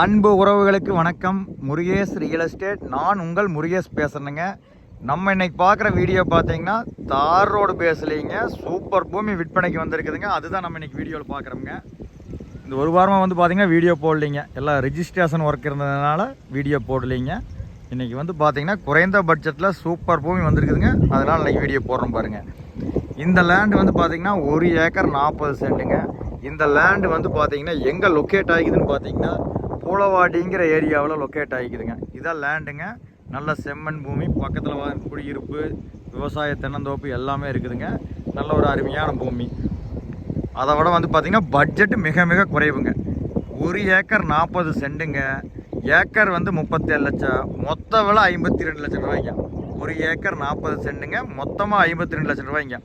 அன்பு உறவுகளுக்கு வணக்கம். முருகேஷ் ரியல் எஸ்டேட் நான் உங்கள் முருகேஷ் பேசுகிறேங்க நம்ம இன்னைக்கு பார்க்குற வீடியோ பார்த்தீங்கன்னா தார் ரோடு பேசலைங்க. சூப்பர் பூமி விற்பனைக்கு வந்திருக்குதுங்க. அதுதான் நம்ம இன்னைக்கு வீடியோவில் பார்க்குறோங்க இந்த ஒரு வாரமாக வந்து பார்த்தீங்கன்னா வீடியோ போடலைங்க. எல்லாம் ரிஜிஸ்ட்ரேஷன் ஒர்க் இருந்ததுனால வீடியோ போடலைங்க. இன்னைக்கு வந்து பார்த்திங்கன்னா குறைந்த பட்ஜெட்டில் சூப்பர் பூமி வந்திருக்குதுங்க. அதனால் இன்றைக்கி வீடியோ போடுறோம் பாருங்கள் இந்த லேண்டு வந்து பார்த்திங்கன்னா ஒரு ஏக்கர் நாற்பது சென்ட்டுங்க இந்த லேண்டு வந்து பார்த்திங்கன்னா எங்கே லொக்கேட் ஆகிக்குதுன்னு பார்த்தீங்கன்னா பூலவாடிங்கிற ஏரியாவில் லொக்கேட் ஆகிக்குதுங்க இதான் லேண்டுங்க நல்ல செம்மண் பூமி பக்கத்தில் குடியிருப்பு விவசாய தென்னந்தோப்பு எல்லாமே இருக்குதுங்க. நல்ல ஒரு அருமையான பூமி. அதை விட வந்து பார்த்திங்கன்னா பட்ஜெட்டு மிக மிக குறைவுங்க. ஒரு ஏக்கர் நாற்பது சென்ட்டுங்க ஏக்கர் வந்து முப்பத்தேழு லட்சம். மொத்த விலை ஐம்பத்தி ரெண்டு லட்சம் ரூபாய்ங்க. ஒரு ஏக்கர் நாற்பது சென்ட்டுங்க மொத்தமாக ஐம்பத்தி ரெண்டு லட்சம் ரூபாய்ங்க.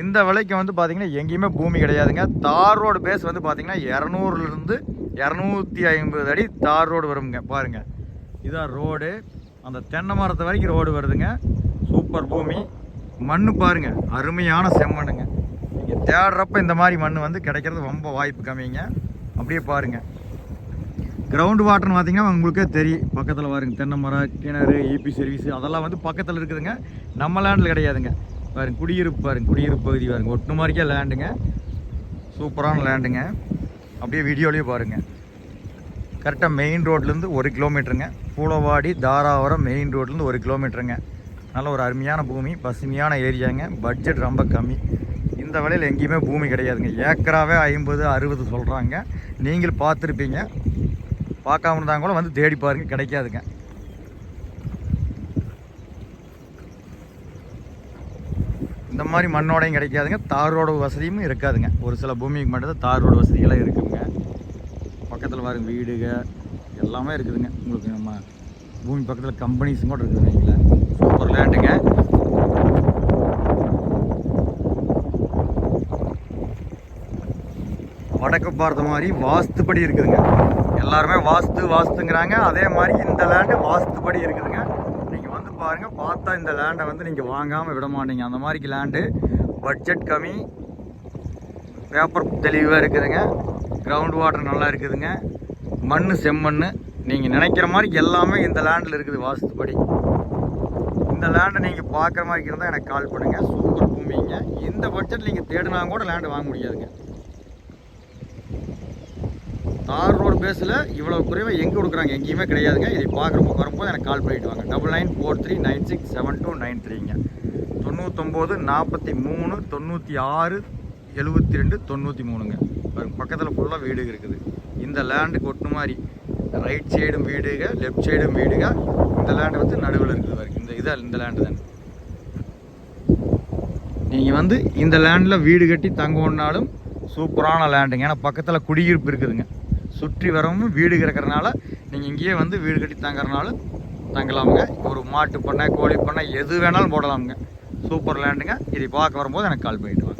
இந்த விலைக்கு வந்து பார்த்தீங்கன்னா எங்கேயுமே பூமி கிடையாதுங்க. தார் ரோடு பேஸ் வந்து பார்த்திங்கன்னா இரநூறுலேருந்து இரநூத்தி ஐம்பது அடி தார் ரோடு வருங்க பாருங்கள் இதான் ரோடு. அந்த தென்னை மரத்து வரைக்கும் ரோடு வருதுங்க. சூப்பர் பூமி. மண் பாருங்க அருமையான செம்மண்ணுங்க. நீங்கள் தேடுறப்ப இந்த மாதிரி மண் வந்து கிடைக்கிறது ரொம்ப வாய்ப்பு கம்மிங்க. அப்படியே பாருங்கள் கிரவுண்ட் வாட்டர்னு பார்த்தீங்கன்னா உங்களுக்கே தெரியும். பக்கத்தில் பாருங்க தென்னை மரம் கிணறு ஈபி சர்வீஸ் அதெல்லாம் வந்து பக்கத்தில் இருக்குதுங்க. நம்ம லேண்டில் கிடையாதுங்க. பாருங்க குடியிருப்பு பாருங்க குடியிருப்பு பகுதி பாருங்க. ஒட்டு மாதிரிக்கே லேண்டுங்க சூப்பரான லேண்டுங்க அப்படியே வீடியோலேயே பாருங்கள் கரெக்டாக மெயின் ரோட்லேருந்து ஒரு கிலோமீட்டருங்க பூலவாடி தாராவரம் மெயின் ரோட்லேருந்து ஒரு கிலோமீட்டருங்க நல்ல ஒரு அருமையான பூமி பசுமையான ஏரியாங்க. பட்ஜெட் ரொம்ப கம்மி. இந்த விலையில் எங்கேயுமே பூமி கிடையாதுங்க. ஏக்கராகவே ஐம்பது அறுபது சொல்கிறாங்க நீங்கள் பார்த்துருப்பீங்க. பார்க்காம இருந்தாங்க கூட வந்து தேடி பாருங்கள் கிடைக்காதுங்க. இந்த மாதிரி மண்ணோடையும் கிடைக்காதுங்க. தார் ரோடு வசதியும் இருக்காதுங்க. ஒரு சில பூமிக்கு மட்டும்தான் தார் ரோடு வசதிகளாக இருக்குங்க. பக்கத்தில் பாருங்க வீடுக எல்லாமே இருக்குதுங்க. உங்களுக்கு நம்ம பூமி பக்கத்தில் கம்பெனிஸும் கூட இருக்குதுங்க சூப்பர் லேண்டுங்க வடக்கு பார்த்த மாதிரி வாஸ்துப்படி இருக்குதுங்க. எல்லாருமே வாஸ்து வாஸ்துங்கிறாங்க. அதே மாதிரி இந்த லேண்டு வாஸ்துப்படி இருக்குதுங்க. பாருங்கள் பார்த்தா இந்த லேண்டை வந்து நீங்கள் வாங்காமல் விட மாட்டீங்க. அந்த மாதிரி லேண்டு பட்ஜெட் கம்மி. பேப்பர் தெளிவாக இருக்குதுங்க. கிரவுண்ட் வாட்டர் நல்லா இருக்குதுங்க. மண் செம்மண் நீங்கள் நினைக்கிற மாதிரி எல்லாமே இந்த லேண்டில் இருக்குது வாஸ்துப்படி. இந்த லேண்டை நீங்கள் பார்க்குற மாதிரி இருந்தால் எனக்கு கால் பண்ணுங்கள் சூப்பர் பூமிங்க. இந்த பட்ஜெட் நீங்கள் தேடினா கூட லேண்டு வாங்க முடியாதுங்க. தார் பேஸில் இவ்வளோ குறைவாக எங்கே கொடுக்குறாங்க? எங்கேயுமே கிடையாதுங்க. இதை பார்க்குறப்போ வரும்போது எனக்கு கால் பண்ணிட்டு வாங்க double nine four three nine six seven two nine த்ரீங்க தொண்ணூத்தொம்போது நாற்பத்தி மூணு தொண்ணூற்றி ஆறு எழுபத்தி ரெண்டு தொண்ணூற்றி மூணுங்க பக்கத்தில் ஃபுல்லாக வீடு இருக்குது. இந்த லேண்டு கொட்டு மாதிரி ரைட் சைடும் வீடுங்க லெஃப்ட் சைடும் வீடுங்க இந்த லேண்டு வந்து நடுவில் இருக்குது வரைக்கும் இந்த இதாக இந்த லேண்டு தான். நீங்கள் வந்து இந்த லேண்டில் வீடு கட்டி தங்கணுன்னாலும் சூப்பரான லேண்டுங்க ஏன்னா பக்கத்தில் குடியிருப்பு இருக்குதுங்க. சுற்றி வரவும் வீடு கிடக்கிறனால நீங்கள் இங்கேயே வந்து வீடு கட்டி தங்குறனாலும் தங்கலாமுங்க. ஒரு மாட்டு பண்ணை கோழி பண்ணை எது வேணாலும் போடலாமுங்க. சூப்பர் லேண்டுங்க. இதை பார்க்க வரும்போது எனக்கு கால் பண்ணிட்டு வாங்க.